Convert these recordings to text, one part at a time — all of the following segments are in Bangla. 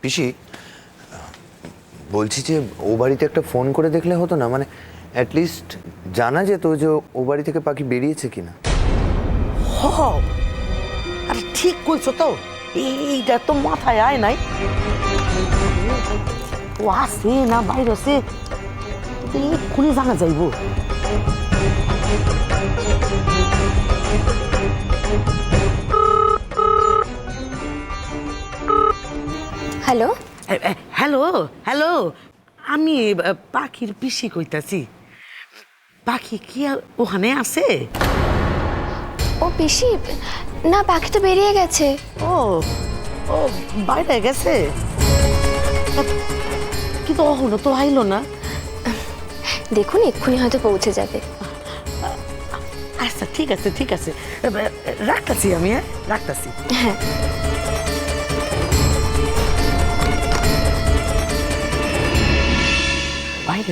পিসি বলছি যে ও বাড়িতে একটা ফোন করে দেখলে হতো না মানে অ্যাটলিস্ট জানা যেত যে ও বাড়ি থেকে পাখি বেরিয়েছে কিনা। আরে ঠিক কইছো তো এইটা তো মাথায় আয় নাই। ও আছে না, বাইরে তো এক্ষুনি জানা যাইবো। হ্যালো? Hello hello. আমি পাখির পিসি কইতাছি। পাখি কি ওখানে আছে? ও পিসি না পাখি তো বেরিয়ে গেছে। ও ও বাইরে গেছে? কিন্তু অহনো তো আইলো না। দেখুন এক্ষুনি হয়তো পৌঁছে যাবে। আচ্ছা ঠিক আছে ঠিক আছে। রাখতাছি আমি হ্যাঁ? রাখতাছি। হ্যাঁ।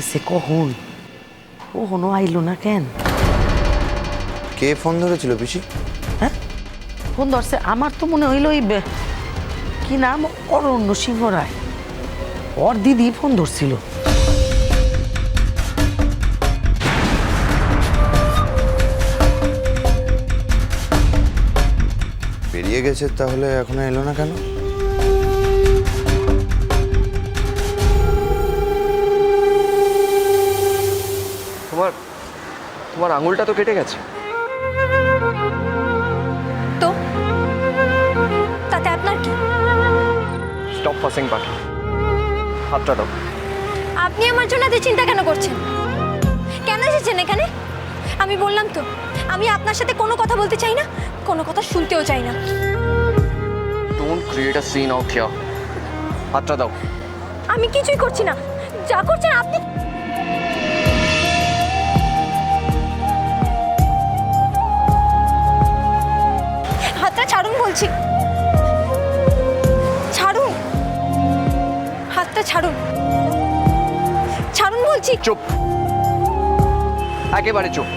সে কখন? কখনো আইলো না কেন? কে ফোন ধরেছিল পিসি? হ্যাঁ? ফোন ধরছে আমার তো মনে হইল ওই কি নাম? অরণ্য সিংহ রায়। ওর দিদি ফোন ধরছিল। বেরিয়ে গেছে তাহলে এখনও এলো না কেন? তোমার আঙুলটা তো কেটে গেছে। তো? তাতে আপনার কি? স্টপ ফাসিং পাখি হাতটা দাও। আপনি আমার জন্য এত চিন্তা কেন করছেন? কেন এসেছেন এখানে? আমি বললাম তো আমি আপনার সাথে কোনো কথা বলতে চাই না কোনো কথা শুনতেও চাই না। Don't create a scene out here হাতটা দাও। আমি কিছুই করছি না। যা করছেন আপনি হাতটা ছাড়ুন বলছি। ছাড়ুন। হাতটা ছাড়ুন। ছাড়ুন বলছি। চুপ। একেবারে চুপ।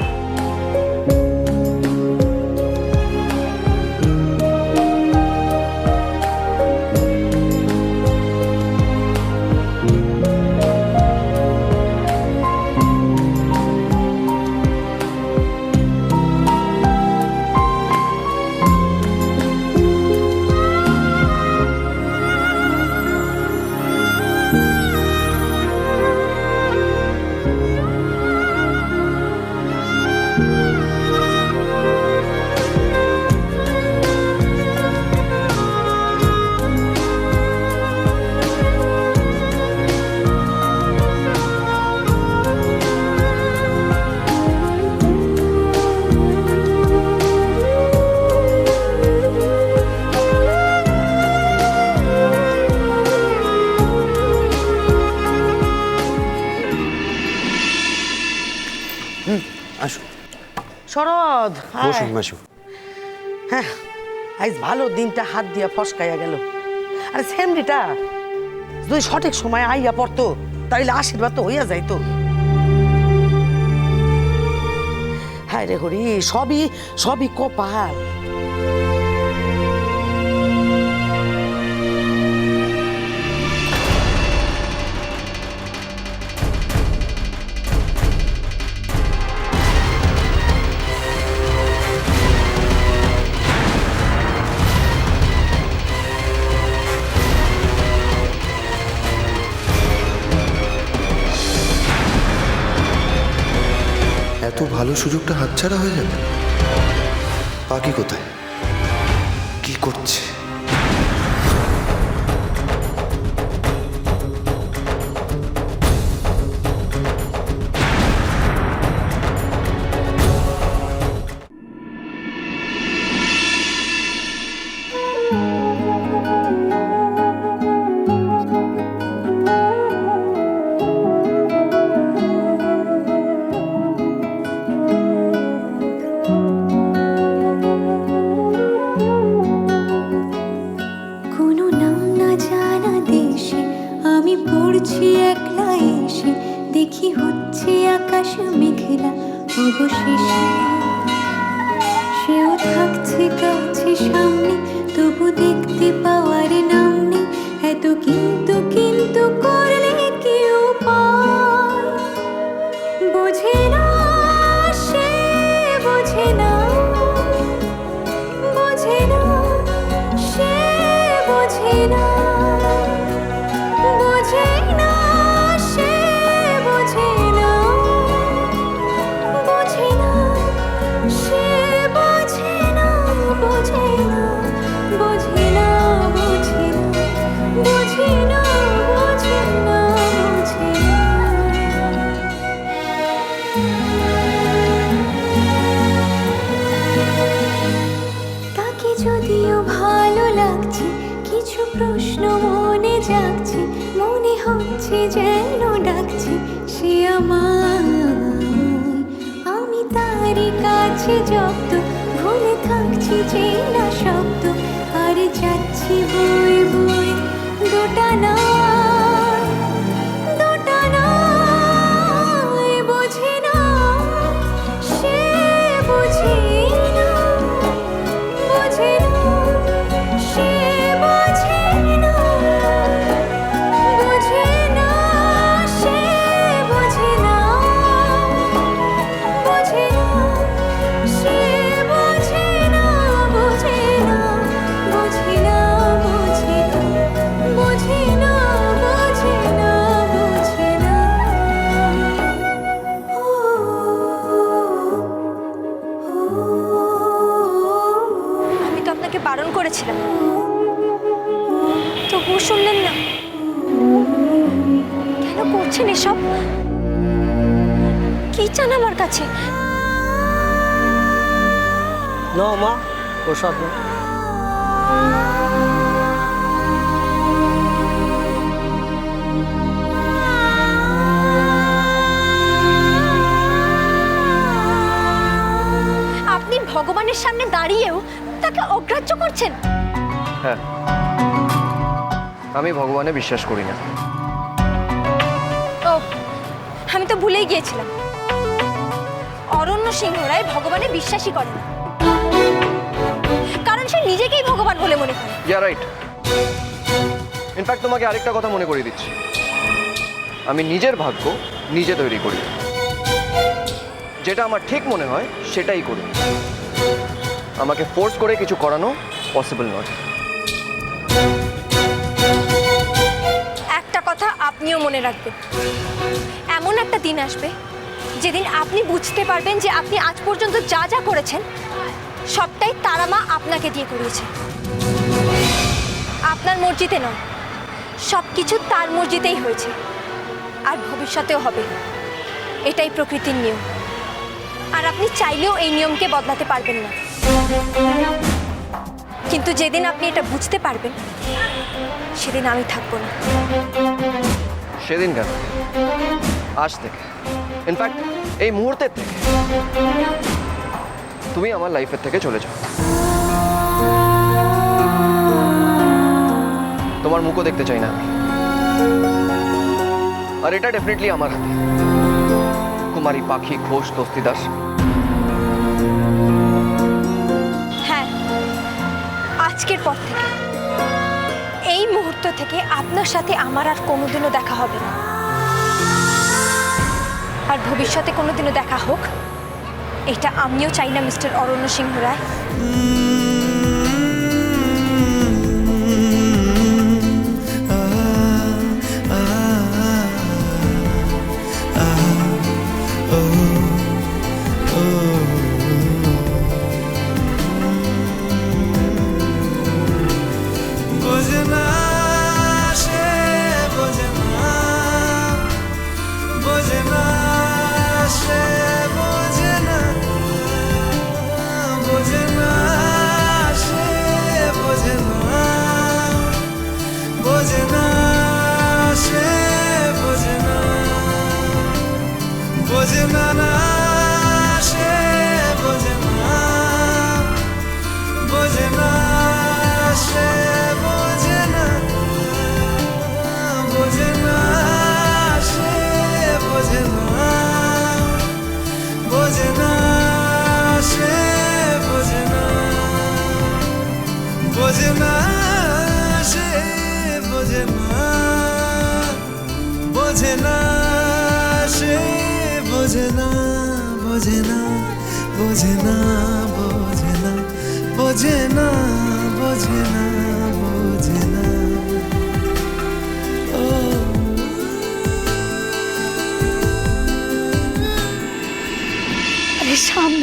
বসুন মাসু হ্যাঁ আজ ভালো দিনটা হাত দিয়া ফসকাইয়া গেল। আরে সেমরিটা যদি সঠিক সময় আইয়া পড়তো তাইলে আশীর্বাদ তো হইয়া যাইতো। হায় রে হরি সবই সবই কপাল। এত ভালো সুযোগটা হাতছাড়া হয়ে যাবে? পাখি কোথায়? কি করছে? আমি পড়ছি একলা এসে, দেখি হচ্ছে আকাশ মেঘলা, অবশেষে সেও থাকছে কাছে সামনে, তবু দেখতে পাওয়ার নাম নেই প্রশ্ন মনে জাগছে, মনে হচ্ছে যেন ডাকছে, সে আমার। আমি তারই কাছে জব্দ ভুলে থাকছি যে না শব্দ, আর যাচ্ছি বই বই দুটা না কি চান আমার কাছে? না মা ওসব না আপনি ভগবানের সামনে দাঁড়িয়েও তাকে অগ্রাহ্য করছেন। হ্যাঁ আমি ভগবানে বিশ্বাস করি না। ও আমি তো ভুলেই গিয়েছিলাম। অরণ্য সিংহ রায় ভগবানে বিশ্বাসই করে না। কারণ সে নিজেকেই ভগবান বলে মনে করে। ইয়া রাইট ইনফ্যাক্ট তোমাকে আরেকটা কথা মনে করিয়ে দিচ্ছি। আমি নিজের ভাগ্য নিজে তৈরি করি। যেটা আমার ঠিক মনে হয় সেটাই করি। আমাকে ফোর্স করে কিছু করানো পসিবল নয়। একটা কথা আপনিও মনে রাখবেন। এমন একটা দিন আসবে যেদিন আপনি বুঝতে পারবেন যে আপনি আজ পর্যন্ত যা যা করেছেন, সবটাই তারা মা আপনাকে দিয়ে করিয়েছে। আপনার মর্জিতে নয় সব কিছু তার মর্জিতেই হয়েছে, আর ভবিষ্যতেও হবে। এটাই প্রকৃতির নিয়ম। আর আপনি চাইলেও এই নিয়মকে বদলাতে পারবেন না। কিন্তু যেদিন আপনি এটা বুঝতে পারবেন, সেদিন আমি থাকব না। সেদিন কেন? আজ থেকে। ইনফ্যাক্ট এই মুহূর্তের থেকে। তুমি আমার লাইফের থেকে চলে যাও। তোমার মুখও দেখতে চাই না আমি। আর এটা ডেফিনেটলি আমার হাতে। কুমারী পাখি, ঘোষ, দস্তি দাস। হ্যাঁ আজকের পর থেকে। এই মুহূর্ত থেকে আপনার সাথে আমার আর কোনোদিনও দেখা হবে না। আর ভবিষ্যতে কোনোদিনও দেখা হোক, এটা আমিও চাই না, মিস্টার অরণ্য সিংহ রায়। বোঝে না বোঝে না না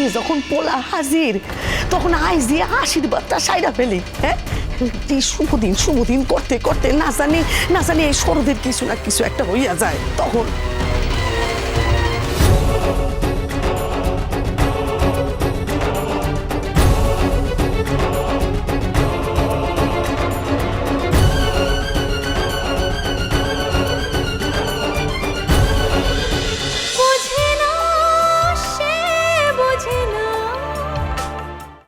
সামনে যখন পোলা হাজির, তখন আইস দিয়ে আশীর্বাদটা সাইরা ফেলি হ্যাঁ? এই শুভ দিন শুভ দিন করতে করতে না জানি না জানি এই সরদের কিছু না কিছু একটা হইয়া যায়, তখন